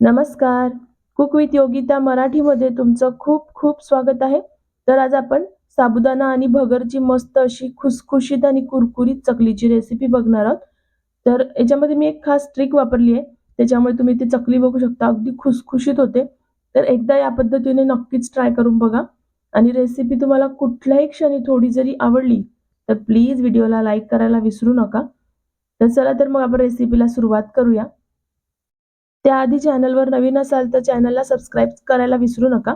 नमस्कार. Cook with Yogita मराठीमध्ये तुमचं खूप खूप स्वागत आहे. तर आज आपण साबुदाणा आणि भगरची मस्त अशी खुसखुशीत आणि कुरकुरीत चकलीची रेसिपी बघणार आहोत. तर याच्यामध्ये मी एक खास ट्रिक वापरली आहे. त्याच्यामुळे तुम्ही ती चकली बघू शकता. अगदी खुसखुशीत होते. तर एकदा या पद्धतीने नक्कीच ट्राय करून बघा. आणि रेसिपी तुम्हाला कुठल्याही क्षणी थोडी जरी आवडली तर प्लीज व्हिडिओला लाईक करायला विसरू नका. तर चला तर मग आपण रेसिपीला सुरुवात करूया. त्याआधी चॅनलवर नवीन असाल तर चॅनलला सबस्क्राईब करायला विसरू नका.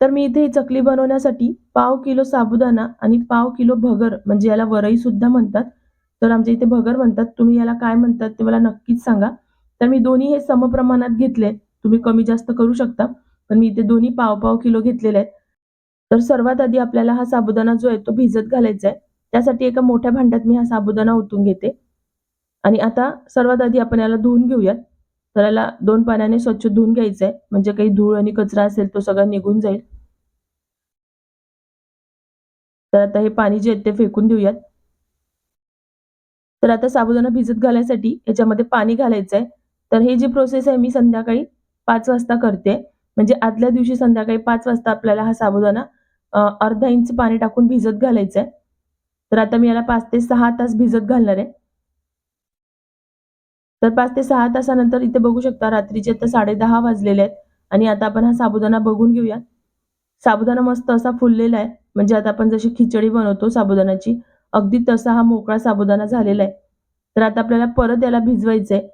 तर मी इथे ही चकली बनवण्यासाठी पाव किलो साबुदाणा आणि पाव किलो भगर म्हणजे याला वरईसुद्धा म्हणतात. तर आमच्या इथे भगर म्हणतात. तुम्ही याला काय म्हणतात ते मला नक्कीच सांगा. तर मी दोन्ही हे समप्रमाणात घेतले. तुम्ही कमी जास्त करू शकता. पण मी इथे दोन्ही पाव पाव किलो घेतलेले आहेत. तर सर्वात आधी आपल्याला हा साबुदाणा जो आहे तो भिजत घालायचा आहे. त्यासाठी एका मोठ्या भांड्यात मी हा साबुदाणा ओतून घेते. आणि आता सर्वात आधी आपण याला धुवून घेऊयात. तर याला दोन पाण्याने स्वच्छ धुवून घ्यायचं आहे म्हणजे काही धूळ आणि कचरा असेल तो सगळा निघून जाईल. तर आता हे पाणी जे आहे ते फेकून देऊयात. तर आता साबुदाणा भिजत घालायसाठी याच्यामध्ये पाणी घालायचं आहे तर हे जी प्रोसेस आहे मी संध्याकाळी पाच वाजता करते. म्हणजे आदल्या दिवशी संध्याकाळी पाच वाजता आपल्याला हा साबुदाणा अर्धा इंच पाणी टाकून भिजत घालायचं आहे तर आता मी याला पाच ते सहा तास भिजत घालणार आहे. तर पाच ते सहा तासानंतर इथे बघू शकता रात्रीचे आता साडे दहा वाजलेले आहेत. आणि आता आपण हा साबुदाणा बघून घेऊया. साबुदाणा मस्त असा फुललेला आहे. म्हणजे आता आपण जशी खिचडी बनवतो साबुदाण्याची अगदी तसा हा मोकळा साबुदाणा झालेला आहे. तर आता आपल्याला परत याला भिजवायचं आहे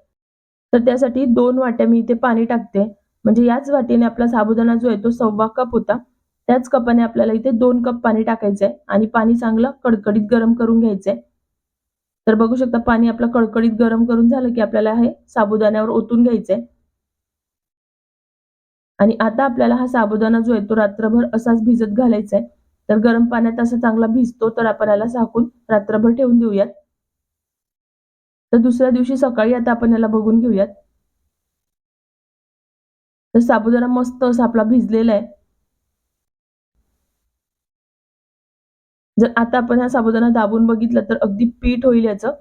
तर त्यासाठी दोन वाट्या मी इथे पाणी टाकते. म्हणजे याच वाटीने आपला साबुदाणा जो आहे तो सव्वा कप होता. त्याच कपाने आपल्याला इथे दोन कप पाणी टाकायचं आहे आणि पाणी चांगलं कडकडीत गरम करून घ्यायचं आहे तर बघू शकता पाणी आपलं कडकडीत गरम करून झालं की आपल्याला हे साबुदाण्यावर ओतून घ्यायचंय. आणि आता आपल्याला हा साबुदाणा जो आहे तो रात्रभर असाच भिजत घालायचा आहे तर गरम पाण्यात असा चांगला भिजतो तर आपण याला झाकून रात्रभर ठेवून देऊयात. तर दुसऱ्या दिवशी सकाळी आता आपण याला बघून घेऊयात. तर साबुदाणा मस्त असा आपला भिजलेला आहे. जर आता आपण हा साबुदाणा दाबून बघितलं तर अगदी पीठ होईल याचं.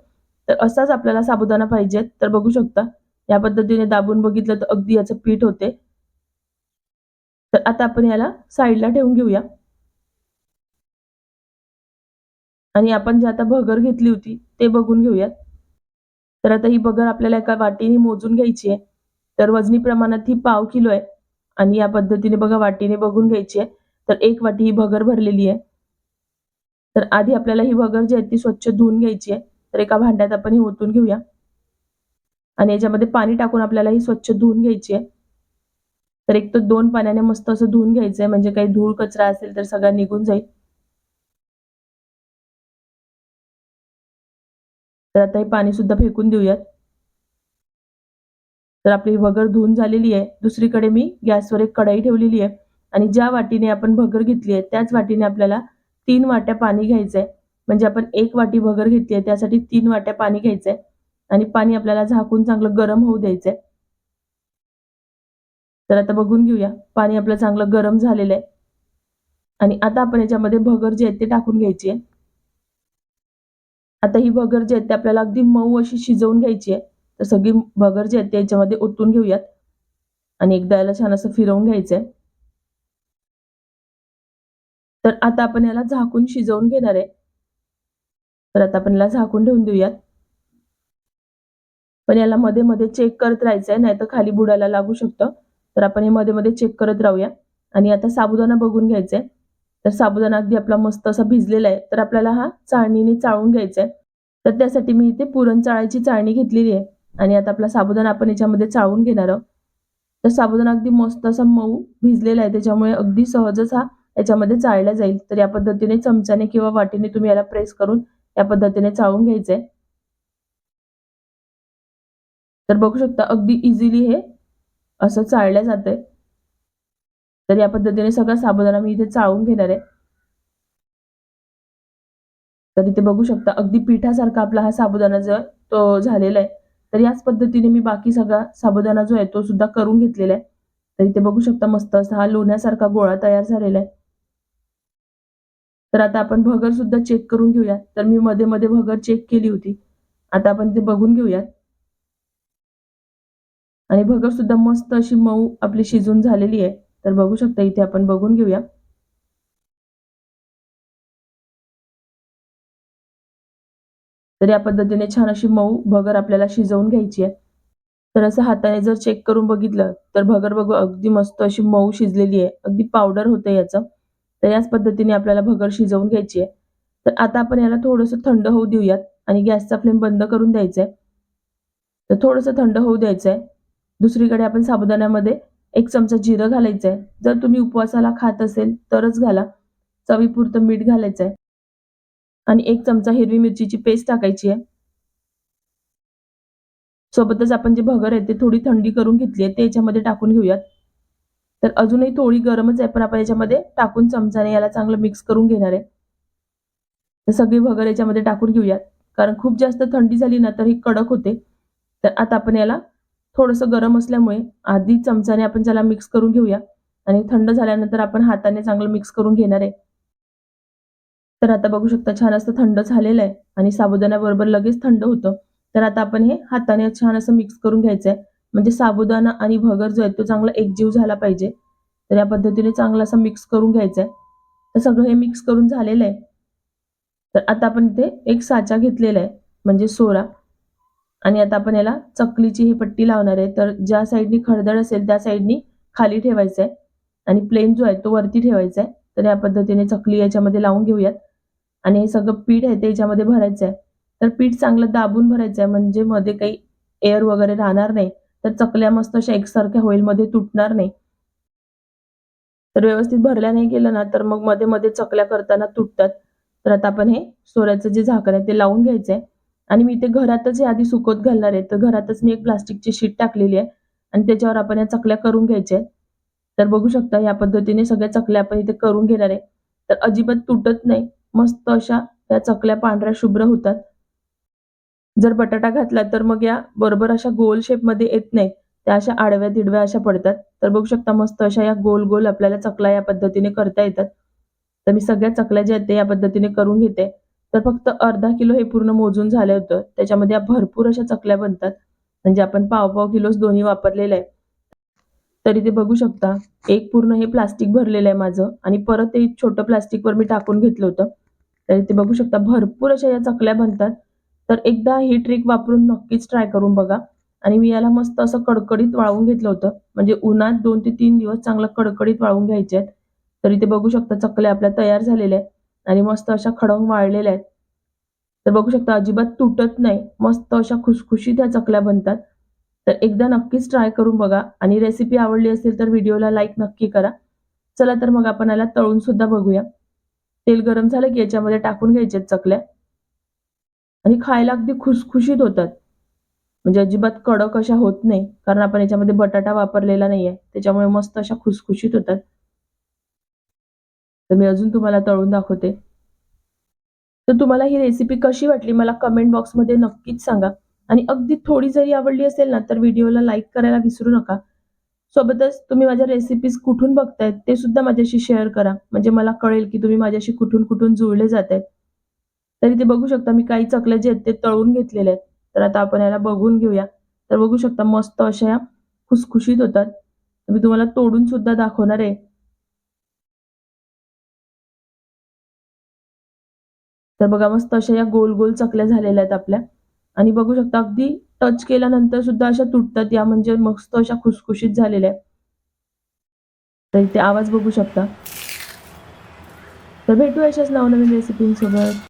तर असाच आपल्याला साबुदाणा पाहिजे तर बघू शकता या पद्धतीने दाबून बघितलं तर अगदी याचं पीठ होते. तर आता आपण याला साईडला ठेवून घेऊया. आणि आपण जे आता भगर घेतली होती ते बघून घेऊयात. तर आता ही भगर आपल्याला एका वाटीने मोजून घ्यायची आहे. तर वजनी प्रमाणात ही पाव किलो आहे. आणि या पद्धतीने बघा वाटीने बघून घ्यायची आहे. तर एक वाटी ही भगर भरलेली आहे. तर आधी आपल्याला ही वगर जी आहे ती स्वच्छ धुवून घ्यायची आहे. तर एका भांड्यात आपण ही ओतून घेऊया. आणि याच्यामध्ये पाणी टाकून आपल्याला ही स्वच्छ धुवून घ्यायची आहे. तर एक तर दोन पाण्याने मस्त असं धुवून घ्यायचं आहे म्हणजे काही धूळ कचरा असेल तर सगळा निघून जाईल. तर आता हे पाणी सुद्धा फेकून देऊयात. तर आपली भगर धुवून झालेली आहे. दुसरीकडे मी गॅसवर एक कढाई ठेवलेली आहे. आणि ज्या वाटीने आपण भगर घेतली आहे त्याच वाटीने आपल्याला तीन वाट्या पाणी घ्यायचंय. म्हणजे आपण एक वाटी भगर घेतली आहे त्यासाठी तीन वाट्या पाणी घ्यायचंय. आणि पाणी आपल्याला झाकून चांगलं गरम होऊ द्यायचंय. तर आता बघून घेऊया. पाणी आपलं चांगलं गरम झालेलं आहे. आणि आता आपण याच्यामध्ये भगर जे आहे ते टाकून घ्यायची आहे. आता ही भगर जी आहे ते आपल्याला अगदी मऊ अशी शिजवून घ्यायची आहे. तर सगळी भगर जी आहे ते याच्यामध्ये ओतून घेऊयात. आणि एकदा याला छान असं फिरवून घ्यायचंय. तर आता आपण याला झाकून शिजवून घेणार आहे. तर आता आपण याला झाकून ठेवून देऊयात. पण याला मध्ये मध्ये चेक करत राहायचंय नाही तर खाली बुडायला लागू शकतं. तर आपण हे मध्ये मध्ये चेक करत राहूया. आणि आता साबुदाणा बघून घ्यायचंय. तर साबुदाणा अगदी आपला मस्त असा भिजलेला आहे. तर आपल्याला हा चाळणीने चाळून घ्यायचा आहे तर त्यासाठी मी इथे पुरण चाळायची चाळणी घेतलेली आहे. आणि आता आपला साबुदाणा आपण याच्यामध्ये चाळून घेणार आहोत. तर साबुदाणा अगदी मस्त असा मऊ भिजलेला आहे. त्याच्यामुळे अगदी सहजच हा याच्यामध्ये चाळलं जाईल. तर या पद्धतीने चमच्याने किंवा वाटीने तुम्ही याला प्रेस करून या पद्धतीने चाळून घ्यायचंय तर बघू शकता अगदी इझिली हे असं चाळलं जाते तर या पद्धतीने सगळा साबुदाणा मी इथे चाळून घेणार आहे. तर इथे बघू शकता अगदी पिठासारखा आपला हा साबुदाणा जो तो झालेला आहे. तर याच पद्धतीने मी बाकी सगळा साबुदाणा जो आहे तो सुद्धा करून घेतलेला आहे. तर इथे बघू शकता मस्त असा हा लोण्यासारखा गोळा तयार झालेला आहे. तर आता आपण भगर सुद्धा चेक करून घेऊयात. तर मी मध्ये मध्ये भगर चेक केली होती. आता आपण ते बघून घेऊयात. आणि भगर सुद्धा मस्त अशी मऊ आपली शिजून झालेली आहे. तर बघू शकता इथे आपण बघून घेऊया. तर या पद्धतीने छान अशी मऊ भगर आपल्याला शिजवून घ्यायची आहे. तर असं हाताने जर चेक करून बघितलं तर भगर बघू अगदी मस्त अशी मऊ शिजलेली आहे. अगदी पावडर होतं याचं. तर याच पद्धतीने आपल्याला भगर शिजवून घ्यायची आहे. तर आता आपण याला थोडंसं थंड होऊ देऊयात आणि गॅसचा फ्लेम बंद करून द्यायचा आहे. तर थोडंसं थंड होऊ द्यायचं आहे. दुसरीकडे आपण साबुदाण्यामध्ये एक चमचा जिरं घालायचं आहे. जर तुम्ही उपवासाला खात असेल तरच घाला. चवीपुरतं मीठ घालायचं आहे. आणि एक चमचा हिरवी मिरचीची पेस्ट टाकायची आहे. सोबतच आपण जे भगर आहे ते थोडी थंडी करून घेतली आहे ते याच्यामध्ये टाकून घेऊयात. तर अजूनही थोडी गरमच आहे पण आपण याच्यामध्ये टाकून चमचाने याला चांगलं मिक्स करून घेणार आहे. तर सगळी भगर याच्यामध्ये टाकून घेऊयात. कारण खूप जास्त थंडी झाली ना तर ही कडक होते. तर आता आपण याला थोडंसं गरम असल्यामुळे आधी चमचाने आपण त्याला मिक्स करून घेऊया. आणि थंड झाल्यानंतर आपण हाताने चांगलं मिक्स करून घेणार आहे. तर आता बघू शकता छान असं थंड झालेलं आहे. आणि साबुदाण्याबरोबर लगेच थंड होतं. तर आता आपण हे हाताने छान असं मिक्स करून घ्यायचं आहे. म्हणजे साबुदाणा आणि भगर जो आहे तो चांगला एकजीव झाला पाहिजे. तर या पद्धतीने चांगला असा मिक्स करून घ्यायचं आहे. तर सगळं हे मिक्स करून झालेलं आहे. तर आता आपण इथे एक साचा घेतलेला आहे म्हणजे सोरा. आणि आता आपण याला चकलीची ही पट्टी लावणार आहे. तर ज्या साईडनी खडदड असेल त्या साईडनी खाली ठेवायचं आहे. आणि प्लेन जो आहे तो वरती ठेवायचा आहे. तर या पद्धतीने चकली याच्यामध्ये लावून घेऊयात. आणि हे सगळं पीठ आहे ते याच्यामध्ये भरायचं आहे. तर पीठ चांगलं दाबून भरायचं आहे. म्हणजे मध्ये काही एअर वगैरे राहणार नाही. तर चकल्या मस्त अशा एकसारख्या होईल मध्ये तुटणार नाही. तर व्यवस्थित भरल्या नाही गेलं ना तर मग मध्ये मध्ये चकल्या करताना तुटतात. तर आता आपण हे सोऱ्याचं जे झाकण आहे ते लावून घ्यायचं आहे. आणि मी ते घरातच हे आधी सुकत घालणार आहे. तर घरातच मी एक प्लास्टिकची शीट टाकलेली आहे. आणि त्याच्यावर आपण या चकल्या करून घ्यायच्या आहेत. तर बघू शकता या पद्धतीने सगळ्या चकल्या आपण इथे करून घेणार आहे. तर अजिबात तुटत नाही. मस्त अशा या चकल्या पांढऱ्या शुभ्र होतात. जर बटाटा घातला तर मग या बरोबर अशा गोल शेपमध्ये येत नाही. त्या अशा आडव्या दिडव्या अशा पडतात. तर बघू शकता मस्त अशा या गोल गोल आपल्याला चकल्या या पद्धतीने करता येतात. तर मी सगळ्या चकल्या ज्या आहेत ते या पद्धतीने करून घेते. तर फक्त अर्धा किलो हे पूर्ण मोजून झालं होतं. त्याच्यामध्ये या भरपूर अशा चकल्या बनतात. म्हणजे आपण पाव पाव किलोच दोन्ही वापरलेलं आहे. तरी ते बघू शकता एक पूर्ण हे प्लास्टिक भरलेलं आहे माझं आणि परत ते छोटं प्लास्टिकवर मी टाकून घेतलं होतं. तरी ते बघू शकता भरपूर अशा या चकल्या बनतात. तर एकदा ही ट्रिक वापरून नक्कीच ट्राय करून बघा. आणि मी याला मस्त असं कडकडीत वाळवून घेतलं होतं. म्हणजे उन्हात दोन ते तीन दिवस चांगलं कडकडीत वाळवून घ्यायचे आहेत. तरी ते बघू शकता चकल्या आपल्या तयार झालेल्या आहेत आणि मस्त अशा खडंग वाळलेल्या आहेत. तर बघू शकता अजिबात तुटत नाही. मस्त अशा खुशखुशी त्या चकल्या बनतात. तर एकदा नक्कीच ट्राय करून बघा. आणि रेसिपी आवडली असेल तर व्हिडिओला लाईक नक्की करा. चला तर मग आपण याला तळून सुद्धा बघूया. तेल गरम झालं की याच्यामध्ये टाकून घ्यायचे चकल्या. आणि खायला अगदी खुसखुशीत होतात. म्हणजे अजिबात कडक अशा होत नाही. कारण आपण याच्यामध्ये बटाटा वापरलेला नाहीये. त्याच्यामुळे मस्त अशा खुसखुशीत होतात. तर मी अजून तुम्हाला तळून दाखवते. तर तुम्हाला ही रेसिपी कशी वाटली मला कमेंट बॉक्समध्ये नक्कीच सांगा. आणि अगदी थोडी जरी आवडली असेल ना तर व्हिडिओला लाईक करायला विसरू नका. सोबतच तुम्ही माझ्या रेसिपीज कुठून बघतायत ते सुद्धा माझ्याशी शेअर करा. म्हणजे मला कळेल की तुम्ही माझ्याशी कुठून कुठून जुळले जात आहेत तरी ते बघू शकता मी काही चकल्या जे आहेत ते तळून घेतलेले आहेत. तर आता आपण याला बघून घेऊया. तर बघू शकता मस्त अशा या खुसखुशीत होतात. मी तुम्हाला तोडून सुद्धा दाखवणार आहे. तर बघा मस्त अशा या गोल गोल चकल्या झालेल्या आहेत आपल्या. आणि बघू शकता अगदी टच केल्यानंतर सुद्धा अशा तुटतात या म्हणजे मस्त अशा खुसखुशीत झालेल्या तर इथे आवाज बघू शकता. तर भेटू अशाच नवनवीन रेसिपींसोबत